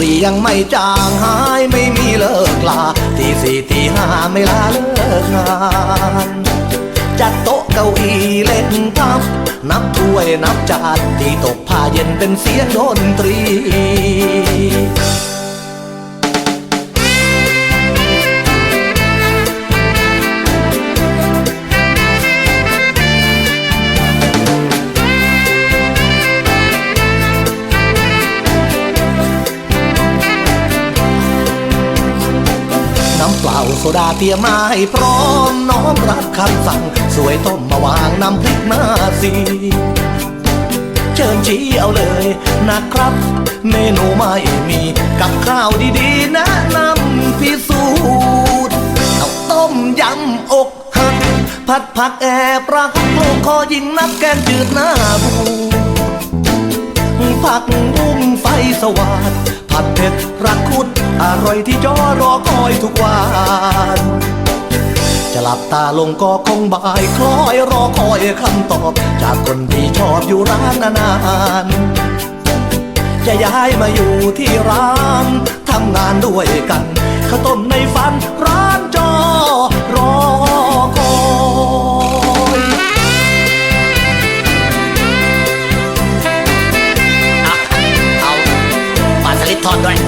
รียังไม่จางหายไม่มีเลิกลาตีสี่ตีห้าไม่ลาเลิกงานจัดโต๊ะเก้าอี้เล่นตับ นับถ้วยนับจานที่ตกผ้าเย็นเป็นเสียงดนตรี ดาเตียมาให้พร้อมน้อมรับคำสั่ง สวยต้มมาวางน้ำพริกมาสีเชิญชี้เอาเลยนะครับ เมนูไม่มีกับข้าวดีๆนะนำพิสูจน์เอาต้มยำอกหักผัดผักแอบรักโลกคอยิงนักแกงจืดหน้าบูผักบุ้งไฟสว่างผัดเผ็ดรักคุด อร่อยที่จอรอคอยทุกวันจะหลับตาลงก็คงบ่ายคล้อยรอคอยคำตอบ จากคนที่ชอบอยู่ร้านนานๆจะย้ายมาอยู่ที่ร้านทำงานด้วยกันข้าวต้มในฝันร้านจอรอคอยเอาปลาสลิดทอดด้วย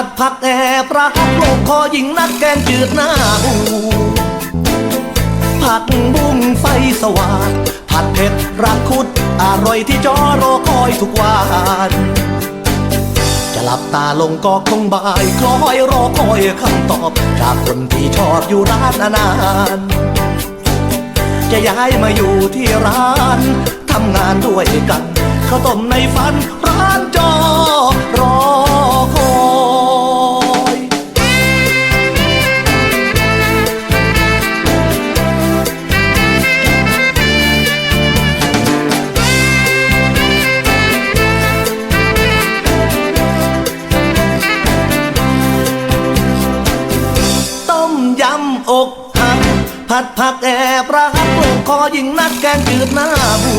ผัดผักแอบรักโลกคอยิงนักแกงจืดหน้าบูผัดบุ้งไฟสว่างผัดเผ็ดรักคุด อร่อยที่จอรอคอยทุกวันจะหลับตาลงก็คงบ่ายคล้อยรอคอยคำตอบ จากคนที่ชอบอยู่ร้านนานจะย้ายมาอยู่ที่ร้านทำงานด้วยกันข้าวต้มในฝันร้านจอ ยิงนักแกงจืดหน้าบู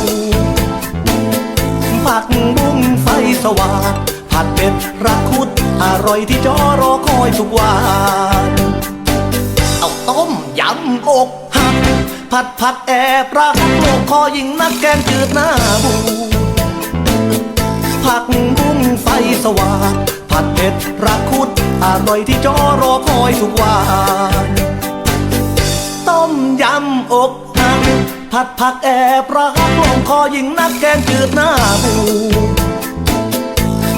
ผักบุ้งไฟสว่างผัดเผ็ดรักคุดอร่อยที่จอรอคอยทุกวันเอาต้มยำอกหักผัดผักแอบรักลูกคอยิงนักแกงจืดหน้าบูผักบุ้งไฟสว่างผัดเผ็ดรักคุดอร่อยที่จอรอคอยทุกวันต้มยำอก ผัดผักแอบรักลงคอยิงนักแกงจืดหน้าบู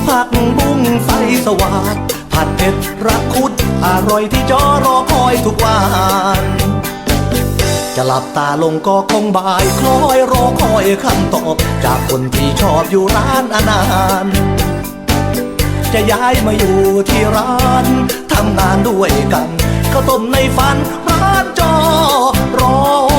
ผักบุ้งไฟสว่างผัดเผ็ดรักคุดอร่อยที่จอรอคอยทุกวันจะหลับตาลงก็คงบ่ายคล้อยรอคอยคำตอบ จากคนที่ชอบอยู่ร้านอนานจะย้ายมาอยู่ที่ร้านทำงานด้วยกันข้าวต้มในฝันร้านจอรอ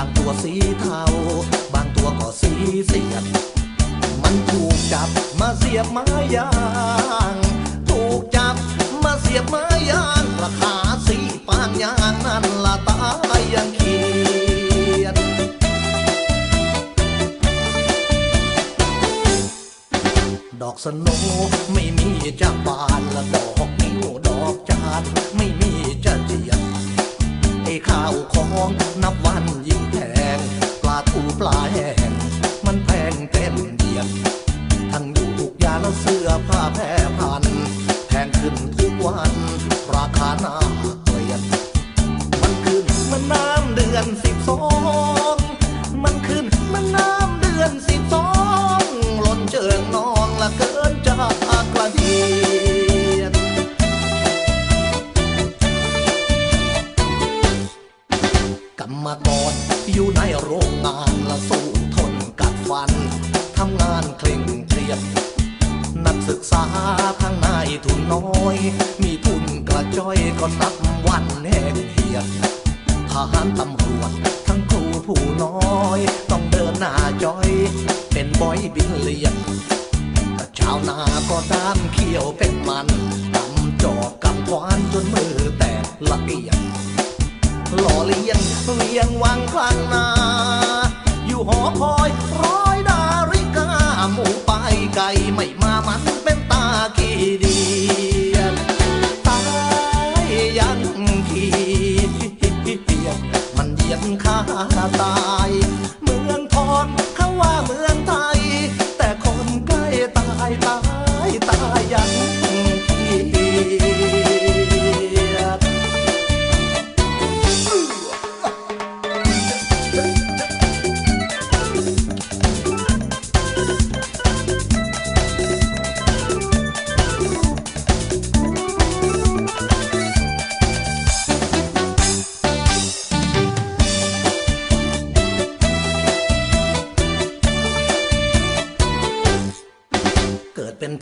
างตัวสีเทา บางตัวก็สีเสียด มันถูกจับมาเสียบไม้ยาง ถูกจับมาเสียบไม้ยางราคาสีปานยางนั่นละตายยังเขียดดอกสโนไม่มีจะบานละดอกนิ้วดอกจานไม่มีจะเจียดไอ้ข้าวของนับวัน แพงปลาทูปลาแห้ง ทุนน้อย มีทุนกระจอยก็รับวันแห่งเหียดทหารตำรวจทั้งครูผู้น้อย ต้องเดินหน้าจอย เป็นบอยบินเลียนชาวนาก็ด้านเขียวเป็นมันกำจอบกำควานจนมือแตกละเอียดหล่อเลี้ยงเลี้ยงวังคลังนา อยู่หอคอยร้อยดาริกาหมูไปไก่ไม่มามันเป็นตาขี้ดี ยังขี้เปียกมันเหยียบข้าตาย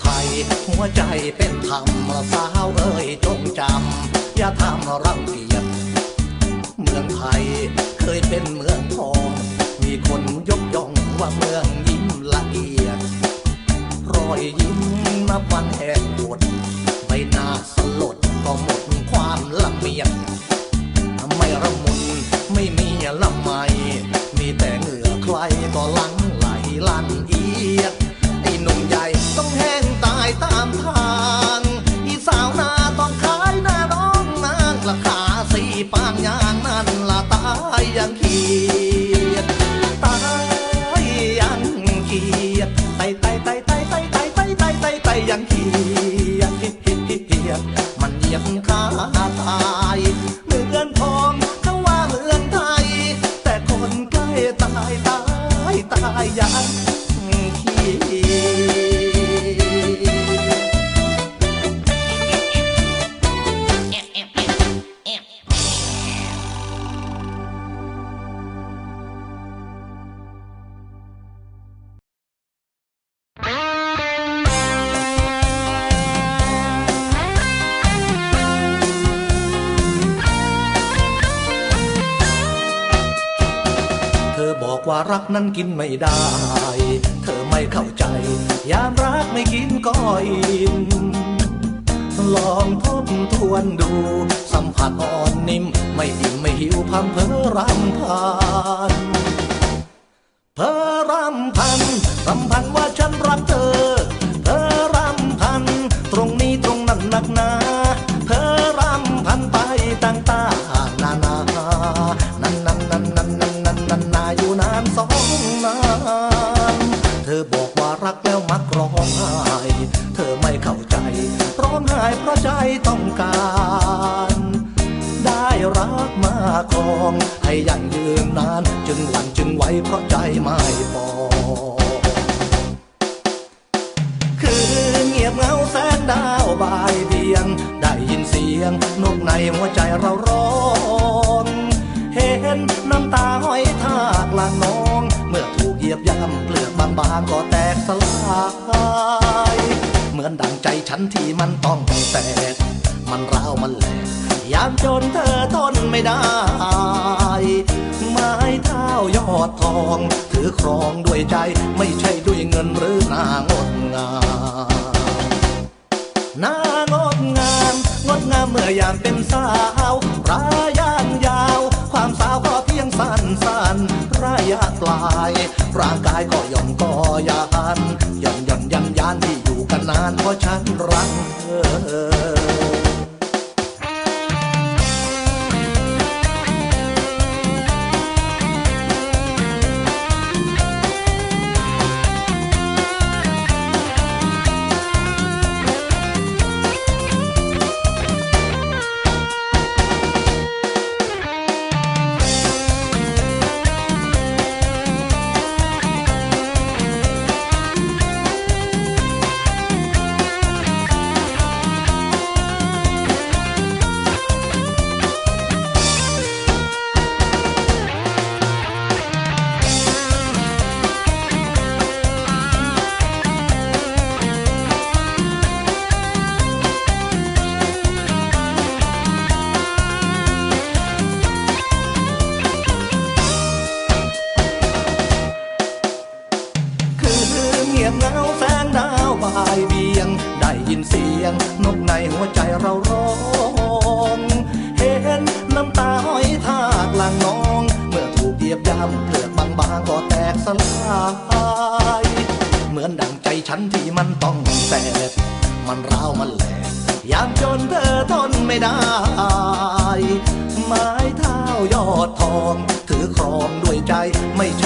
ไทย หัวใจเป็นธรรมสาวเอ้ยจงจำ อย่าทำรังเกียจเมืองไทยเคยเป็นเมืองทอง มีคนยกย่องว่าเมืองยิ้มละเอียด รอยยิ้มนับวันแหกหดใบหน้าสลดก็หมดความละเมียดไม่ระมุนไม่มีละไมมีแต่เหงื่อใครก็หลังไหลลั่นเอียด ว่ารักนั้นกินไม่ได้ เธอไม่เข้าใจ ยามรักไม่กินก็อิ่มลองทบทวนดู สัมผัสอ่อนนิ่ม ไม่อิ่มไม่หิวพังเพอรำพันเพอรำพันรำพันว่าฉันรักเธอ องให้ยั่งยืนนาน จึงหวั่นจึงไหวเพราะใจไม่ปอคือเงียบเงาแสงดาวบายเบียง ได้ยินเสียงนกในหัวใจเราร้องเห็นน้ำตาห้อยทากลางน้อง เมื่อถูกเหยียบย่ำเปลือกบางๆก็แตกสลายเหมือนดังใจฉันที่มันต้องแตก มันร้าวมันแหลก ยามจนเธอทนไม่ได้ ไม้เท้ายอดทอง ถือครองด้วยใจไม่ใช่ด้วยเงินหรือหน้างดงามหน้างดงาม งดงามเมื่อยามเป็นสาวรายางยาว ความสาวก็เพียงสั้นสั้นระยะปลาย ร่างกายก็ย่อนก็ยานย่อนย่อนยันยานที่อยู่กันนานเพราะฉันรักเธอ ไม่ใช่